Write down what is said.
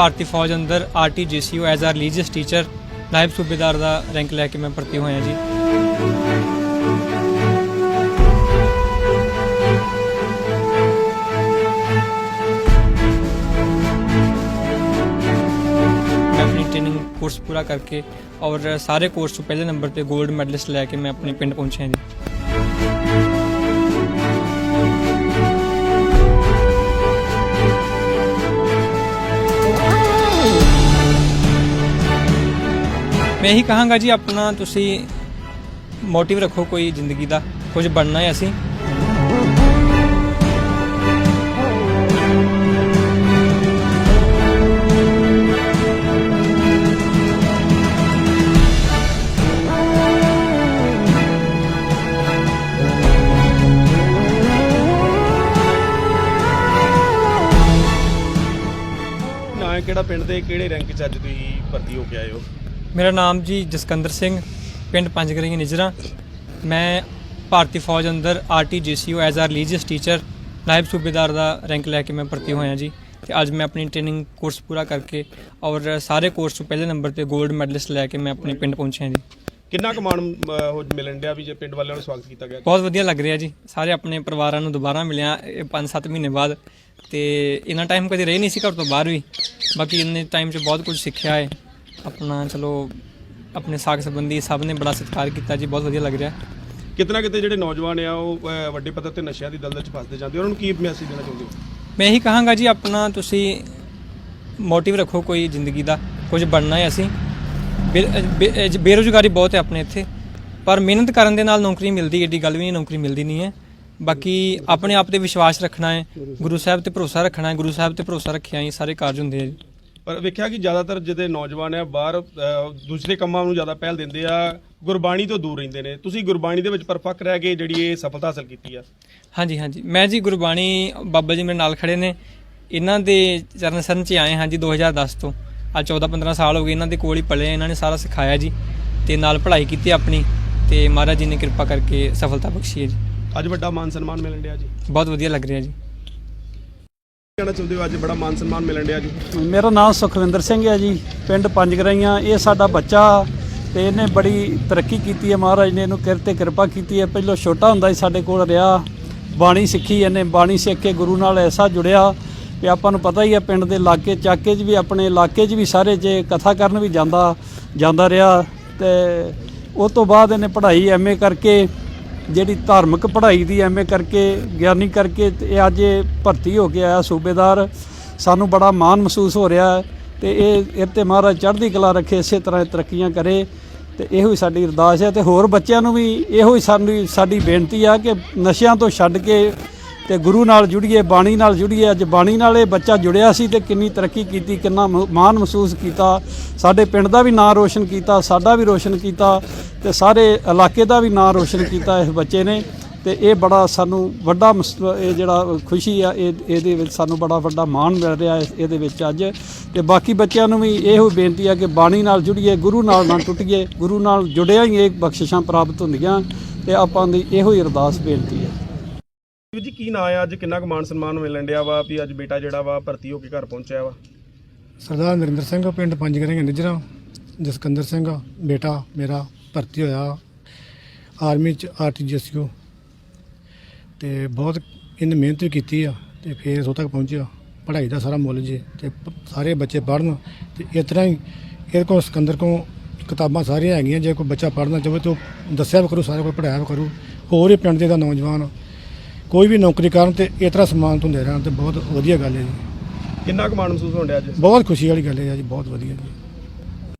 ਭਾਰਤੀ ਫੌਜ ਅੰਦਰ R T J C O as a religious teacher ਨਾਇਬ ਸੂਬੇਦਾਰ ਦਾ ਰੈਂਕ ਲੈ ਕੇ ਮੈਂ ਭਰਤੀ ਹੋਇਆ ਜੀ। ਮੈਂ ਆਪਣੀ ਟ੍ਰੇਨਿੰਗ ਕੋਰਸ ਪੂਰਾ ਕਰਕੇ ਔਰ ਸਾਰੇ ਕੋਰਸ ਤੋਂ ਪਹਿਲੇ ਨੰਬਰ ਤੇ 골ਡ ਮੈਡਲਿਸਟ ਲੈ ਕੇ ਮੈਂ ਆਪਣੇ ਪਿੰਡ ਪਹੁੰਚਿਆ ਜੀ। ਮੈਂ ਇਹੀ ਕਹਾਂਗਾ ਜੀ, ਆਪਣਾ ਤੁਸੀਂ ਮੋਟਿਵ ਰੱਖੋ ਕੋਈ ਜ਼ਿੰਦਗੀ ਦਾ, ਕੁਝ ਬਣਨਾ ਹੈ ਅਸੀਂ। ਨਾ ਹੈ ਕਿਹੜਾ ਪਿੰਡ ਦੇ, ਕਿਹੜੇ ਰੈਂਕ 'ਚ ਅੱਜ ਤੁਸੀਂ ਭਰਤੀ ਹੋ ਕੇ ਆਏ ਹੋ? ਮੇਰਾ ਨਾਮ ਜੀ ਜਸਕੰਦਰ ਸਿੰਘ ਪਿੰਡ ਪੰਜਗਰੀਆਂ ਨਿਜਰਾ। ਮੈਂ ਭਾਰਤੀ ਫੌਜ ਅੰਦਰ R T J C O as a religious teacher ਨਾਇਬ ਸੂਬੇਦਾਰ ਦਾ ਰੈਂਕ ਲੈ ਕੇ ਮੈਂ ਭਰਤੀ ਹੋਇਆ ਜੀ। ਤੇ ਅੱਜ ਮੈਂ ਆਪਣੀ ਟ੍ਰੇਨਿੰਗ ਕੋਰਸ ਪੂਰਾ ਕਰਕੇ ਔਰ ਸਾਰੇ ਕੋਰਸ ਤੋਂ ਪਹਿਲੇ ਨੰਬਰ ਤੇ 골ਡ ਮੈਡਲਿਸਟ ਲੈ ਕੇ ਮੈਂ ਆਪਣੇ ਪਿੰਡ ਪਹੁੰਚਿਆ ਜੀ। ਕਿੰਨਾ ਕੁ ਮਾਣ ਅਹ, ਹੋ ਮਿਲਣ ਡਿਆ ਵੀ ਜੇ ਪਿੰਡ ਵਾਲਿਆਂ ਨੂੰ ਸਵਾਗਤ ਕੀਤਾ ਗਿਆ ਬਹੁਤ ਵਧੀਆ ਲੱਗ ਰਿਹਾ ਜੀ। ਸਾਰੇ ਆਪਣੇ ਪਰਿਵਾਰਾਂ ਨੂੰ ਦੁਬਾਰਾ ਮਿਲਿਆ 5-7 ਮਹੀਨੇ ਬਾਅਦ। ਤੇ ਇਹਨਾਂ ਟਾਈਮ ਕਦੇ ਰਹੇ ਨਹੀਂ ਸੀ ਘਰ ਤੋਂ ਬਾਹਰ ਵੀ। ਬਾਕੀ ਇੰਨੇ ਟਾਈਮ 'ਚ ਬਹੁਤ ਕੁਝ ਸਿੱਖਿਆ ਹੈ। ਆਪਣਾ ਚਲੋ ਆਪਣੇ ਸਾਖ ਸੰਬੰਧੀ ਸਭ ਨੇ ਬੜਾ ਸਤਿਕਾਰ ਕੀਤਾ ਜੀ ਬਹੁਤ ਵਧੀਆ ਲੱਗ ਰਿਹਾ। ਕਿਤਨਾ ਕਿਤੇ ਜਿਹੜੇ ਨੌਜਵਾਨ ਆ ਉਹ ਅਹ, ਵੱਡੇ ਪੱਧਰ ਤੇ ਨਸ਼ਿਆਂ ਦੀ ਦਲਦਲ 'ਚ ਫਸਦੇ ਜਾਂਦੇ ਉਹਨਾਂ ਨੂੰ ਕੀ ਮੈਸੇਜ ਦੇਣਾ ਚਾਹੁੰਦੇ ਹੋ ਮੈਂ ਇਹੀ ਕਹਾਂਗਾ ਜੀ ਆਪਣਾ ਤੁਸੀਂ ਮੋਟਿਵ ਰੱਖੋ ਕੋਈ ਜ਼ਿੰਦਗੀ ਦਾ ਕੁਝ ਬਣਨਾ ਹੈ ਅਸੀਂ। ਬੇਰੁਜ਼ਗਾਰੀ ਬਹੁਤ ਹੈ ਆਪਣੇ ਇੱਥੇ ਪਰ ਮਿਹਨਤ ਕਰਨ ਦੇ ਨਾਲ ਨੌਕਰੀ ਮਿਲਦੀ ਏਡੀ ਗੱਲ ਵੀ ਨਹੀਂ ਨੌਕਰੀ ਮਿਲਦੀ ਨਹੀਂ ਹੈ। ਬਾਕੀ ਆਪਣੇ ਆਪ ਤੇ ਵਿਸ਼ਵਾਸ ਰੱਖਣਾ ਹੈ ਗੁਰੂ ਸਾਹਿਬ ਤੇ ਭਰੋਸਾ ਰੱਖਣਾ ਹੈ ਗੁਰੂ ਸਾਹਿਬ ਤੇ ਭਰੋਸਾ ਰੱਖਿਆ ਹੀ ਸਾਰੇ ਕਾਰਜ ਹੁੰਦੇ ਆ ਜੀ। ਪਰ ਵੇਖਿਆ ਕਿ ਜ਼ਿਆਦਾਤਰ ਜਿਹੜੇ ਨੌਜਵਾਨ ਆ ਬਾਹਰ ਦੂਸਰੇ ਕੰਮਾਂ ਨੂੰ ਜ਼ਿਆਦਾ ਪਹਿਲ ਦਿੰਦੇ ਆ ਗੁਰਬਾਣੀ ਤੋਂ ਦੂਰ ਰਹਿੰਦੇ ਨੇ। ਤੁਸੀਂ ਗੁਰਬਾਣੀ ਦੇ ਵਿੱਚ ਪਰਫੈਕਟ ਰਹਿ ਕੇ ਜਿਹੜੀ ਇਹ ਸਫਲਤਾ ਹਾਸਲ ਕੀਤੀ ਆ? ਹਾਂਜੀ ਹਾਂਜੀ। ਮੈਂ ਜੀ ਗੁਰਬਾਣੀ ਬਾਬਾ ਜੀ ਮੇਰੇ ਨਾਲ ਖੜੇ ਨੇ। ਇਹਨਾਂ ਦੇ ਚਰਨ ਸਰਨ ਚ ਆਏ ਹਾਂ ਜੀ 2010 ਤੋਂ। ਆ 14 15 ਸਾਲ ਹੋ ਗਏ ਇਹਨਾਂ ਦੇ ਕੋਲ ਹੀ ਪਲੇ ਇਹਨਾਂ ਨੇ ਸਾਰਾ ਸਿਖਾਇਆ ਜੀ ਤੇ ਨਾਲ ਪੜ੍ਹਾਈ ਕੀਤੀ ਆਪਣੀ ਤੇ ਮਹਾਰਾਜ ਜੀ ਨੇ ਕਿਰਪਾ ਕਰਕੇ ਸਫਲਤਾ ਬਖਸ਼ੀ ਹੈ ਜੀ। ਅੱਜ ਵੱਡਾ ਮਾਨ ਸਨਮਾਨ ਮਿਲਣ ਡਿਆ ਜੀ। ਬਹੁਤ ਵਧੀਆ ਲੱਗ ਰਿਹਾ ਜੀ। ਕਹਿਣਾ ਚਾਹੁੰਦੇ ਹੋ? ਅੱਜ ਬੜਾ ਮਾਨ ਸਨਮਾਨ ਮਿਲਣ ਡਿਆ ਜੀ। ਮੇਰਾ ਨਾਮ ਸੁਖਵਿੰਦਰ ਸਿੰਘ ਹੈ ਜੀ। ਪਿੰਡ ਪੰਜਗਰਾਈਆਂ ਇਹ ਸਾਡਾ ਬੱਚਾ ਤੇ ਇਹਨੇ ਬੜੀ ਤਰੱਕੀ ਕੀਤੀ ਹੈ ਮਹਾਰਾਜ ਨੇ। ਇਹਨੂੰ ਕਿਰਤ ਤੇ ਕਿਰਪਾ ਕੀਤੀ ਹੈ। ਪਹਿਲਾਂ ਛੋਟਾ ਹੁੰਦਾ ਸੀ, ਸਾਡੇ ਕੋਲ ਰਿਹਾ ਬਾਣੀ ਸਿੱਖੀ, ਇਹਨੇ ਬਾਣੀ ਸਿੱਖ ਕੇ ਗੁਰੂ ਨਾਲ ਐਸਾ ਜੁੜਿਆ ਵੀ ਆਪਾਂ ਨੂੰ ਪਤਾ ਹੀ ਹੈ, ਪਿੰਡ ਦੇ ਇਲਾਕੇ ਚਾਕੇ 'ਚ ਵੀ, ਆਪਣੇ ਇਲਾਕੇ 'ਚ ਵੀ ਸਾਰੇ ਜੇ ਕਥਾ ਕਰਨ ਵੀ ਜਾਂਦਾ ਜਾਂਦਾ ਰਿਹਾ ਤੇ ਉਹ ਤੋਂ ਬਾਅਦ ਇਹਨੇ ਪੜ੍ਹਾਈ ਐਮਏ ਕਰਕੇ ਜਿਹੜੀ ਧਾਰਮਿਕ ਪੜ੍ਹਾਈ ਦੀ ਐਮਏ ਕਰਕੇ ਗਿਆਨੀ ਕਰਕੇ ਤੇ ਇਹ ਅੱਜ ਇਹ ਭਰਤੀ ਹੋ ਕੇ ਆਇਆ ਸੂਬੇਦਾਰ, ਸਾਨੂੰ ਬੜਾ ਮਾਣ ਮਹਿਸੂਸ ਹੋ ਰਿਹਾ ਹੈ ਤੇ ਇਹ ਇਹ ਤੇ ਮਹਾਰਾਜ ਚੜ੍ਹਦੀ ਕਲਾ ਰੱਖੇ, ਇਸੇ ਤਰ੍ਹਾਂ ਤਰੱਕੀਆਂ ਕਰੇ ਤੇ ਇਹੋ ਹੀ ਸਾਡੀ ਅਰਦਾਸ ਹੈ ਤੇ ਹੋਰ ਬੱਚਿਆਂ ਨੂੰ ਵੀ ਇਹੋ ਹੀ ਸਾਡੀ ਸਾਡੀ ਬੇਨਤੀ ਆ ਕਿ ਨਸ਼ਿਆਂ ਤੋਂ ਛੱਡ ਕੇ ਤੇ ਗੁਰੂ ਨਾਲ ਜੁੜੀਏ, ਬਾਣੀ ਨਾਲ ਜੁੜੀਏ। ਅੱਜ ਬਾਣੀ ਨਾਲ ਇਹ ਬੱਚਾ ਜੁੜਿਆ ਸੀ ਤੇ ਕਿੰਨੀ ਤਰੱਕੀ ਕੀਤੀ, ਕਿੰਨਾ ਮ- ਮਾਣ ਮਹਿਸੂਸ ਕੀਤਾ। ਸਾਡੇ ਪਿੰਡ ਦਾ ਵੀ ਨਾਂ ਰੋਸ਼ਨ ਕੀਤਾ, ਸਾਡਾ ਵੀ ਰੋਸ਼ਨ ਕੀਤਾ ਤੇ ਸਾਰੇ ਇਲਾਕੇ ਦਾ ਵੀ ਨਾਂ ਰੋਸ਼ਨ ਕੀਤਾ ਇਸ ਬੱਚੇ ਨੇ। ਤੇ ਇਹ ਬੜਾ ਸਾਨੂੰ ਵੱਡਾ ਮਸ- ਇਹ ਜਿਹੜਾ ਖੁਸ਼ੀ ਆ, ਇਹ, ਇਹਦੇ ਵਿੱਚ ਸਾਨੂੰ ਬੜਾ ਵੱਡਾ ਮਾਣ ਮਿਲ ਰਿਹਾ ਹੈ ਇਹਦੇ ਵਿੱਚ ਅੱਜ। ਤੇ ਬਾਕੀ ਬੱਚਿਆਂ ਨੂੰ ਵੀ ਇਹੋ ਬੇਨਤੀ ਆ ਕਿ ਬਾਣੀ ਨਾਲ ਜੁੜੀਏ, ਗੁਰੂ ਨਾਲ ਨਾ ਟੁੱਟੀਏ, ਗੁਰੂ ਨਾਲ ਜੁੜਿਆ ਹੀ ਇਹ ਬਖਸ਼ਿਸ਼ਾਂ ਪ੍ਰਾਪਤ ਹੁੰਦੀਆਂ ਤੇ ਆਪਾਂ ਦੀ ਇਹੋ ਹੀ ਅਰਦਾਸ ਬੇਨਤੀ ਵੀਰ ਜੀ, ਕੀ ਨਾਂ ਆ? ਅੱਜ ਕਿੰਨਾ ਕੁ ਮਾਨ ਸਨਮਾਨ ਮਿਲਣ ਡਿਆ ਵਾ ਵੀ ਅੱਜ ਬੇਟਾ ਜਿਹੜਾ ਵਾ ਭਰਤੀ ਹੋ ਕੇ ਘਰ ਪਹੁੰਚਿਆ ਵਾ? ਸਰਦਾਰ ਨਰਿੰਦਰ ਸਿੰਘ, ਪਿੰਡ ਪੰਜਗਰੇ ਨਿਜਰਾ, ਜਸਕੰਦਰ ਸਿੰਘ, ਬੇਟਾ ਮੇਰਾ ਭਰਤੀ ਹੋਇਆ ਆਰਮੀ ਚ ਆਰਟੀਜੀਐਸਯੂ ਤੇ ਬਹੁਤ ਇਹਨੇ ਮਿਹਨਤ ਵੀ ਕੀਤੀ ਆ ਤੇ ਫਿਰ ਇੱਥੋਂ ਤੱਕ ਪਹੁੰਚਿਆ। ਪੜ੍ਹਾਈ ਦਾ ਸਾਰਾ ਮੁੱਲ ਜੇ ਤੇ ਪ- ਸਾਰੇ ਬੱਚੇ ਪੜ੍ਹਨ ਤੇ ਇਸ ਤਰ੍ਹਾਂ ਹੀ ਇਹਦੇ ਕੋਲ ਸਿਕੰਦਰ ਕੋਲ ਕਿਤਾਬਾਂ ਸਾਰੀਆਂ ਹੈਗੀਆਂ, ਜੇ ਕੋਈ ਬੱਚਾ ਪੜ੍ਹਨਾ ਚਾਹੇ ਤਾਂ ਉਹ ਦੱਸਿਆ ਵੀ ਕਰੂ, ਸਾਰੇ ਕੋਲ ਪੜ੍ਹਾਇਆ ਵੀ ਕਰੂ। ਹੋਰ ਇਹ ਪਿੰਡ ਦੇ ਦਾ ਨੌਜਵਾਨ ਕੋਈ ਵੀ ਨੌਕਰੀ ਕਰਨ ਤੇ ਇਸ ਤਰ੍ਹਾਂ ਸਨਮਾਨਿਤ ਹੁੰਦੇ ਰਹਿਣ ਤੇ ਬਹੁਤ ਵਧੀਆ ਗੱਲ ਹੈ ਜੀ। ਕਿੰਨਾ ਕੁ ਮਾਣ ਮਹਿਸੂਸ ਹੋਣ ਡਿਆ ਅੱਜ? ਬਹੁਤ ਖੁਸ਼ੀ ਵਾਲੀ ਗੱਲ ਹੈ ਜੀ ਬਹੁਤ ਵਧੀਆ ਜੀ।